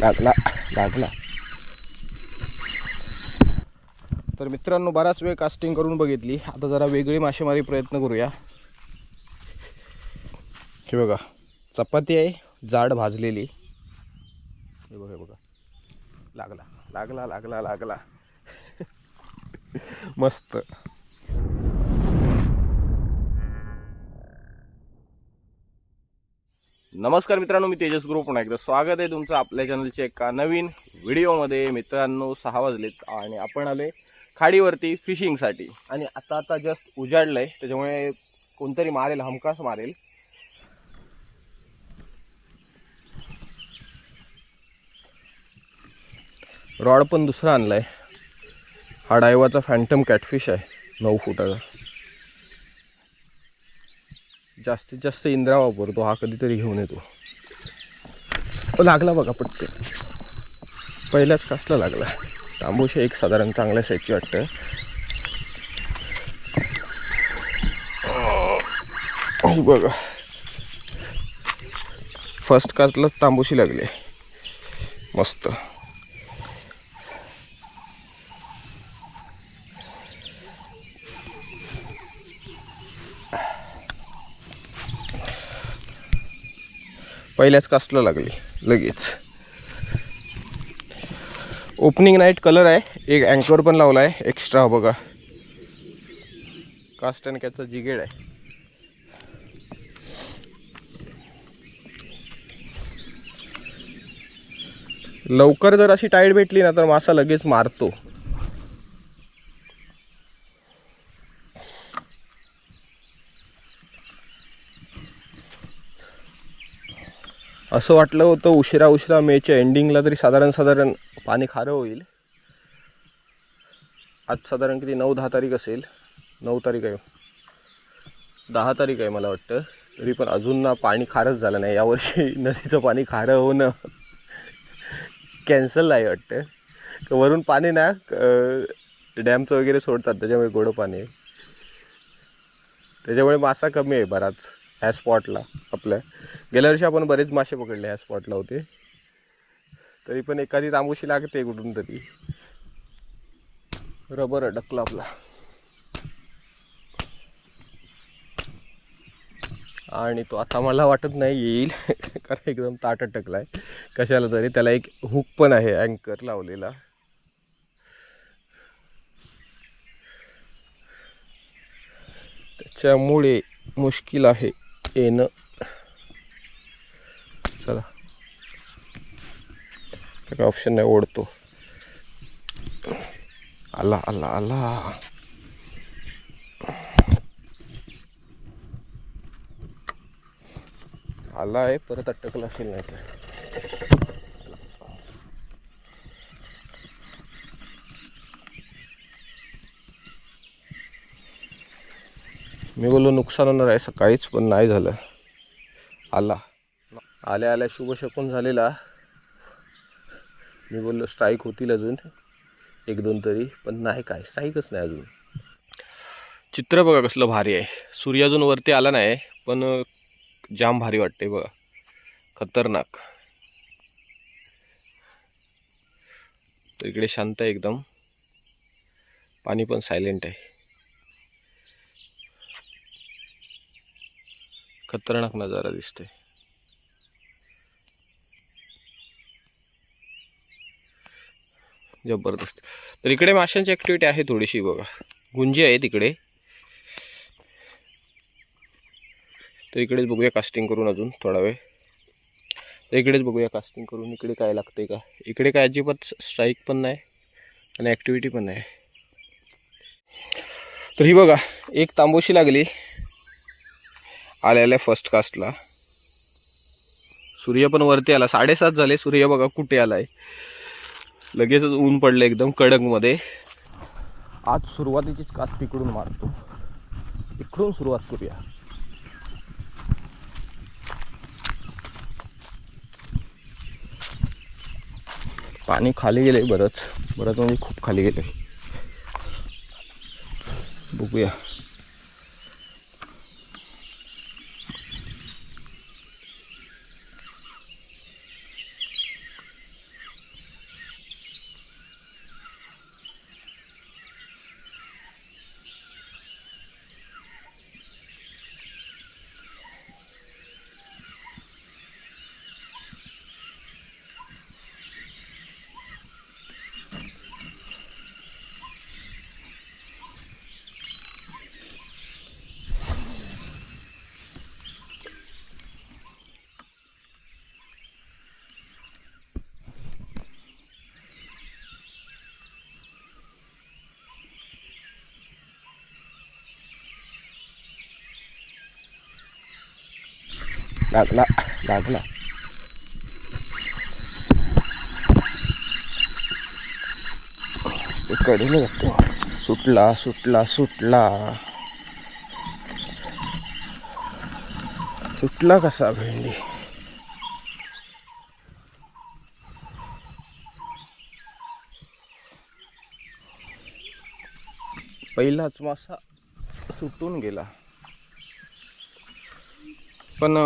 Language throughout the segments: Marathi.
लागला लागला तर मित्रांनो बराच वेळ कास्टिंग करून बघितली. आता जरा वेगळी मासेमारी प्रयत्न करूया. हे बघा चपाती आहे जाड भाजलेली. हे बघा हे बघा. लागला लागला लागला लागला. मस्त. नमस्कार मित्रांनो मी तेजस ग्रुप. पुन्हा एकदा स्वागत आहे तुमचं आपल्या चॅनलच्या एका नवीन व्हिडिओमध्ये. मित्रांनो सहा वाजलेत आणि आपण आले खाडीवरती फिशिंगसाठी. आणि आता आता जस्ट उजाडलंय त्याच्यामुळे कोणतरी मारेल हमखास मारेल. रॉड पण दुसरा आणलाय. हा डायवाचा फॅन्टम कॅटफिश आहे नऊ फुटाचा. जास्तीत जास्त इंद्रा वापरतो हा कधीतरी घेऊन येतो. लागला बघा पटकन. पहिल्याच कासला लागला. तांबूशी एक साधारण चांगल्या साईजची वाटतं. बघा. फर्स्ट कास्टलाच तांबूशी लागली. मस्त. पहिल्याच कास्टला लागली लगेच. ओपनिंग नाईट कलर आहे एक अँकर पण लावला आहे एक्स्ट्रा बघा. कास्ट अँड कॅचा जिगेड आहे. लवकर जर अशी टाईट भेटली ना तर मासा लगेच मारतो. असं वाटलं होतं उशिरा उशिरा मेच्या एंडिंगला तरी साधारण साधारण पाणी खारं होईल. आज साधारण किती? नऊ दहा तारीख असेल. नऊ तारीख आहे. दहा तारीख आहे मला वाटतं. तरी पण अजून ना पाणी खारंच झालं नाही. यावर्षी नदीचं पाणी खारं होणं कॅन्सल आहे वाटतं. तर वरून पाणी ना डॅमचं वगैरे सोडतात. त्याच्यामुळे गोडं पाणी आहे. त्याच्यामुळे मासा कमी आहे बराच. ह्या स्पॉटला आपल्या. गेल्या वर्षी आपण बरेच मासे पकडले ह्या स्पॉटला होते. तरी पण एखादी तांबूशी लागते कुठून तरी. रबर अडकला आपला. आणि तो आता मला वाटत नाही येईल कारण एकदम ताट अटकलाय. कशाला तरी त्याला एक हुक पण आहे अँकर लावलेला. त्याच्यामुळे मुश्किल आहे. येणं. चला. काय ऑप्शन नाही ओढतो. आला आला आला. आला आहे परत अटकला असेल नाही तर मी बोललो नुकसान होणार आहे सकाळीच पण नाही झालं. आला. आल्या आल्या शुभशकून झालेला. मी बोललो स्ट्राईक होतील अजून. एक दोन तरी पण नाही काय स्ट्राईकच नाही अजून. चित्र बघा कसलं भारी आहे. सूर्य अजून वरती आला नाही पण जाम भारी वाटते बघा. खतरनाक. इकडे शांत आहे एकदम. पाणी पण सायलेंट आहे. खतरनाक नजारा दिसतोय. जबरदस्त. तर इकडे माशांची ॲक्टिव्हिटी आहे थोडीशी बघा. गुंजी आहे तिकडे तर इकडेच बघूया कास्टिंग करून अजून थोडा वेळ. तर इकडेच बघूया कास्टिंग करून इकडे काय लागतंय का. इकडे काय अजिबात स्ट्राईक पण नाही आणि ॲक्टिव्हिटी पण नाही. तर ही बघा एक तांबोशी लागली. आल्या फर्स्ट कास्टला सूर्य पण वरती आला. साडेसात झाले. सूर्य बघा कुठे आलाय. लगेचच ऊन पडलं एकदम कडकमध्ये. आज सुरुवातीचीच कास्ट इकडून मारतो. इकडून सुरुवात करूया. पाणी खाली गेलंय बरंच. बरंच म्हणजे खूप खाली गेलंय. बघूया. लागला लागला कडीने जातो सुटला सुटला सुटला. सुटला कसा भेंडी? पहिलाच मासा सुटून गेला. पण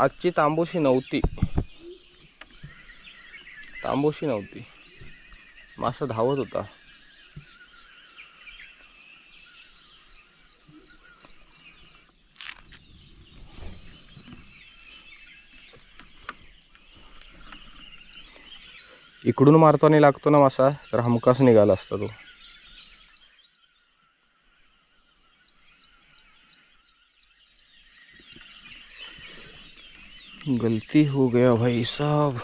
आजची तांबोशी नव्हती. तांबोशी नव्हती. मासा धावत होता. इकडून मारताना लागतो ना मासा तर हमखास निघाला असता तो. गलती हो गया भाई साहब।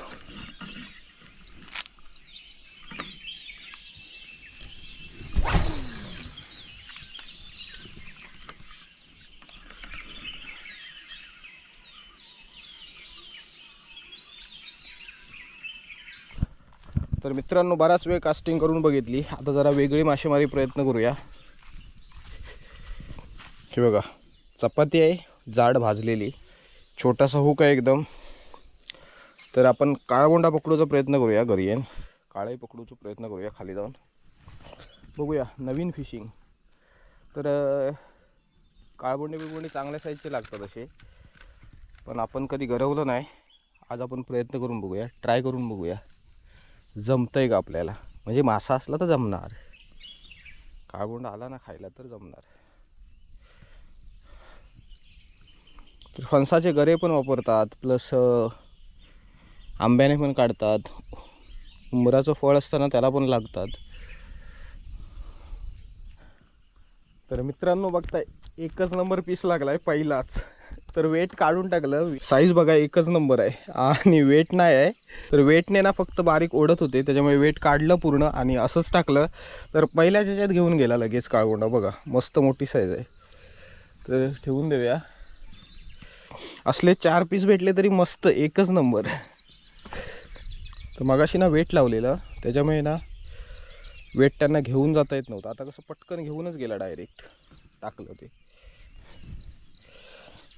तर मित्रांनो बराच वेळ कास्टिंग करून बघितली. आता जरा वेगळी मासेमारी प्रयत्न करूया. हे बघा चपाती आहे जाड भाजलेली. छोटासा हुक आहे एकदम. तर आपण काळगोंडा पकडूचा प्रयत्न करूया घरी येईन काळे पकडूचा प्रयत्न करूया खाली जाऊन. बघूया नवीन फिशिंग तर काळबोंडे काळगोंडे चांगल्या साईजचे लागतात असे. पण आपण कधी गरवलं नाही. आज आपण प्रयत्न करून बघूया. ट्राय करून बघूया. जमतं आहे का आपल्याला? म्हणजे मासा असला तर जमणार. काळगोंडा आला ना खायला तर जमणार. फणसाचे गरे पण वापरतात प्लस आंब्याने पण काढतात. उंबराचं फळ असताना त्याला पण लागतात. तर मित्रांनो बघताय एकच नंबर पीस लागलाय पहिलाच. तर वेट काढून टाकलं. साईज बघा एकच नंबर आहे. आणि वेट नाही आहे. तर वेटने ना फक्त बारीक ओढत होते. त्याच्यामुळे वेट काढलं पूर्ण आणि असंच टाकलं. तर पहिल्याच ह्याच्यात घेऊन गेला लगेच काळगोंडा बघा मस्त मोठी साईज आहे. तर ठेवून देऊया. असले चार पीस भेटले तरी मस्त एकच नंबर. तर मगाशी ना वेट लावलेलं त्याच्यामुळे ना वेट त्यांना घेऊन जाता येत नव्हतं. आता कसं पटकन घेऊनच गेला डायरेक्ट टाकलं ते.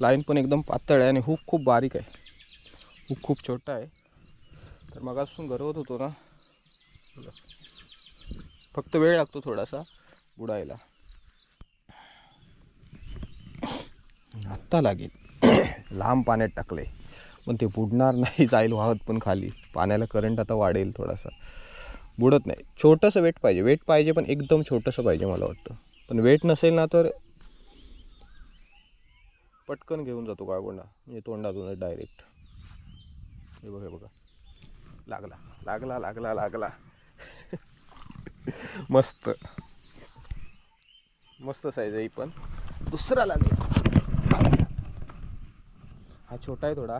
लाईन पण एकदम पातळ आहे आणि हुक खूप बारीक आहे. हुक खूप छोटा आहे. तर मगापासून गरवत होतो ना. फक्त वेळ लागतो थोडासा बुडायला. आत्ता लागेल. लांब पाण्यात टाकले. पण ते बुडणार नाही जाईल वाहत पण खाली. पाण्याला करंट आता वाढेल थोडासा. बुडत नाही. छोटंसं वेट पाहिजे. वेट पाहिजे पण एकदम छोटंसं पाहिजे मला वाटतं. पण वेट नसेल ना तर पटकन घेऊन जातो काळगोंडा म्हणजे तोंडातूनच डायरेक्ट हे बघा हे बघा. लागला. लागला लागला लागला. मस्त. मस्त साईज आहे पण. दुसरा लागला. हा छोटा आहे थोडा.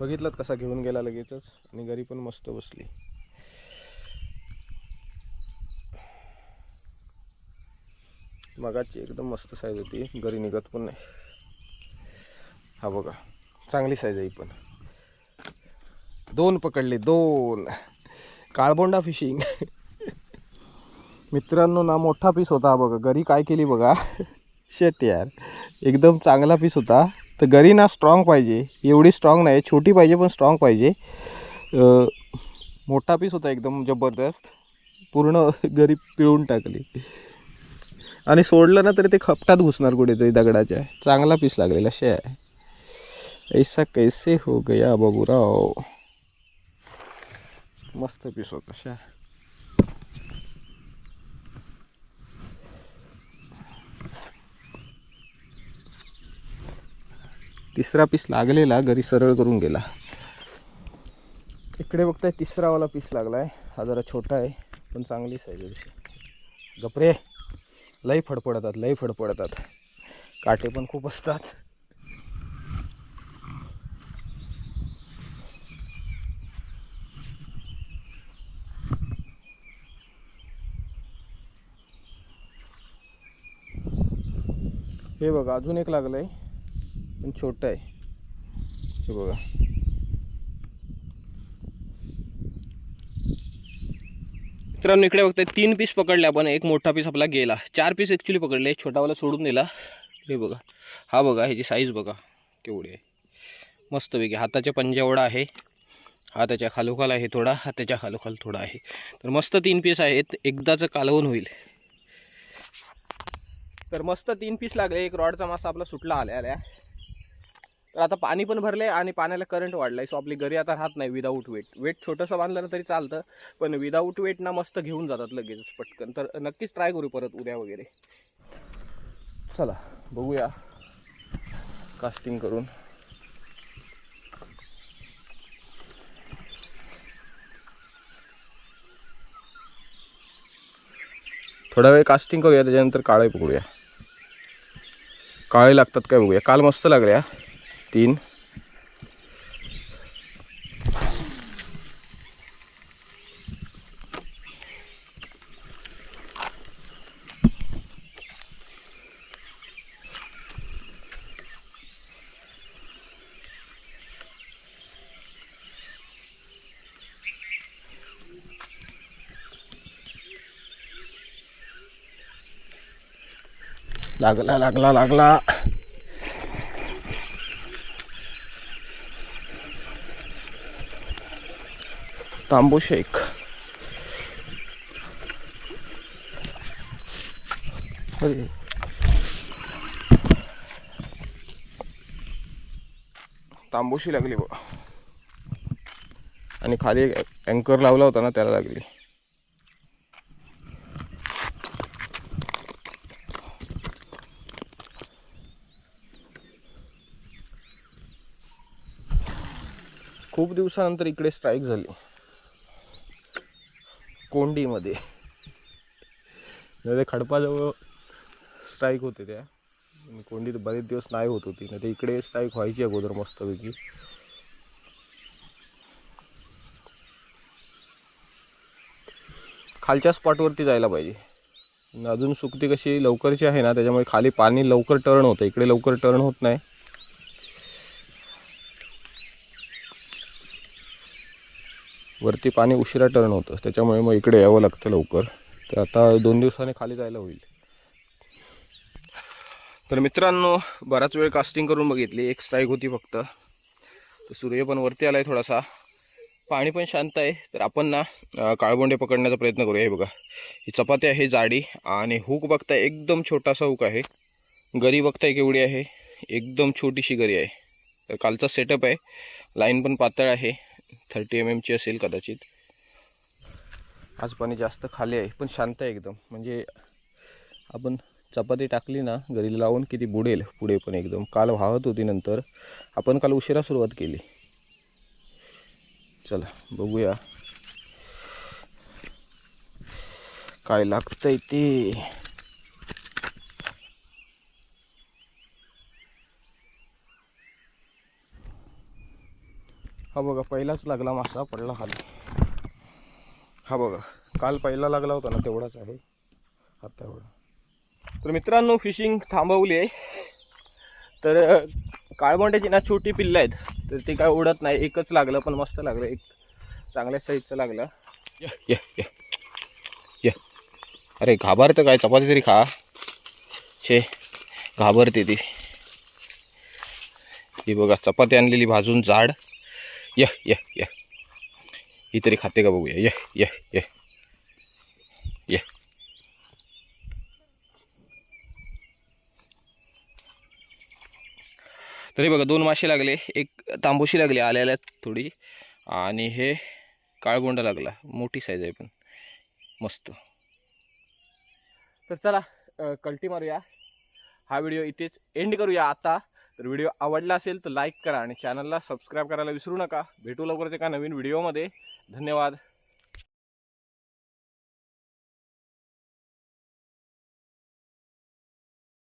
बघितलं कसा घेऊन गेला लगेचच आणि घरी पण मस्त बसली. मगाची एकदम मस्त साईज होती. घरी निघत पण नाही. हा बघा चांगली साईज आहे पण. दोन पकडले दोन. काळबोंडा फिशिंग मित्रांनो ना मोठा पीस होता बघा. घरी काय केली बघा? शेट यार. एकदम चांगला पीस होता. तर घरी ना स्ट्रॉंग पाहिजे. एवढी स्ट्रॉंग नाही. छोटी पाहिजे पण स्ट्रॉंग पाहिजे. मोठा पीस होता एकदम जबरदस्त. पूर्ण घरी पिळून टाकली. आणि सोडलं ना तरी ते खपटात घुसणार कुठेतरी दगडाच्या. चांगला पीस लागलेला शे. आहे ऐसा कैसे हो गया बाबूराव? मस्त पीस होता शा. तिसरा पीस लागलेला घरी सरळ करून गेला. इकडे बघताय तिसरावाला पीस लागलाय. हा जरा छोटा आहे पण चांगली साईज आहे तशी गपरे लई फडफडतात लई फडफडतात. काटे पण खूप असतात. हे बघा अजून एक लागलं आहे पण छोटं आहे. हे बघा. मित्रांनो इकडे बघताय तीन पीस पकडले आपण. एक मोठा पीस आपला गेला. चार पीस ॲक्च्युली पकडले. छोटावाला सोडून दिला. हे बघा. हा बघा ह्याची साईज बघा. केवढी आहे. मस्तपैकी हाताच्या पंजावडा आहे. हा त्याच्या खालोखाल आहे थोडा. हा त्याच्या खालोखाल थोडा आहे. तर मस्त तीन पीस आहेत. एकदाचं कालवून होईल. तर मस्त तीन पीस लागले. एक रॉडचा मासा आपला सुटला आल्या आल्या. तर आता पाणी पण भरले आणि पाण्याला करंट वाढलाय. सो आपली घरी आता राहत नाही विदाऊट वेट वेट छोटंसं बांधलं ना तरी चालतं पण विदाऊट वेट ना मस्त घेऊन जातात लगेच पटकन. तर नक्कीच ट्राय करू परत उद्या वगैरे. चला बघूया. कास्टिंग करून. थोडा वेळ कास्टिंग करूया त्याच्यानंतर काळे पकडूया. काळे लागतात काय बघूया. काल मस्त लागल्या. तीन लागला लागला लागला तांबू शेक अरे. तांबूशी लागली बघ. आणि खाली अँकर लावला होता ना त्याला लागली. खूप दिवसानंतर इकडे स्ट्राईक झाली. कोंडीमध्ये. नाही ते खडपाजवळ स्ट्राईक होते त्या. कोंडीत बरेच दिवस नाही होत होती. नाही ते इकडे स्ट्राईक व्हायची अगोदर मस्तपैकी. खालच्या स्पॉटवरती जायला पाहिजे. अजून सुकती कशी लवकरची आहे ना त्याच्यामुळे खाली पाणी लवकर टर्न होतं. इकडे लवकर टर्न होत नाही. वरती पाणी उशिरा टर्न होतं. त्याच्यामुळे मग इकडे यावं लागतं लवकर. तर आता दोन दिवसाने खाली जायला होईल. तर मित्रांनो बराच वेळ कास्टिंग करून बघितली. एक स्ट्राईक होती फक्त. तर सूर्य पण वरती आला आहे थोडासा. पाणी पण शांत आहे. तर आपण ना काळबोंडे पकडण्याचा प्रयत्न करूया. हे बघा. ही चपाती आहे जाडी आणि हुक बघताय एकदम छोटासा हुक आहे. गरी बघताय केवढी आहे. एकदम छोटीशी गरी आहे. तर कालचा सेटअप आहे. लाईन पण पातळ आहे. थर्टी एम एमची असेल कदाचित. आज पाणी जास्त खाली आहे पण शांत आहे एकदम. म्हणजे आपण चपाती टाकली ना घरी लावून किती बुडेल पुढे पण एकदम. काल वाहत होती नंतर. आपण काल उशिरा सुरुवात केली. चला बघूया. काय लागतंय ते? हा बघा पहिलाच लागला मासा पडला खाली. हा बघा काल पहिला लागला होता ना तेवढाच आहे. आता एवढा तर मित्रांनो फिशिंग थांबवली आहे. तर काळबोंड्याची ना छोटी पिल्लं आहेत. तर ते काय उडत नाही एकच लागलं पण मस्त लागलं. एक चांगल्या साईजचं लागलं. ये ये ये. ये. अरे घाबरतं काय? चपाती तरी खा. छे घाबरते ती. ही बघा चपाती आणलेली भाजून जाड. य य य ही तरी खाते का बघूया य य य य तरी बघा दोन मासे लागले. एक तांबूशी लागली आल्याला थोडी. आणि हे काळगोंड लागला. मोठी साईज आहे पण. मस्त. तर चला कल्टी मारूया. हा व्हिडिओ इथेच एंड करूया. आता तर व्हिडिओ आवडला असेल तर लाईक करा आणि चॅनलला सबस्क्राईब करायला विसरू नका. भेटू लवकरच एका नवीन व्हिडिओमध्ये. धन्यवाद.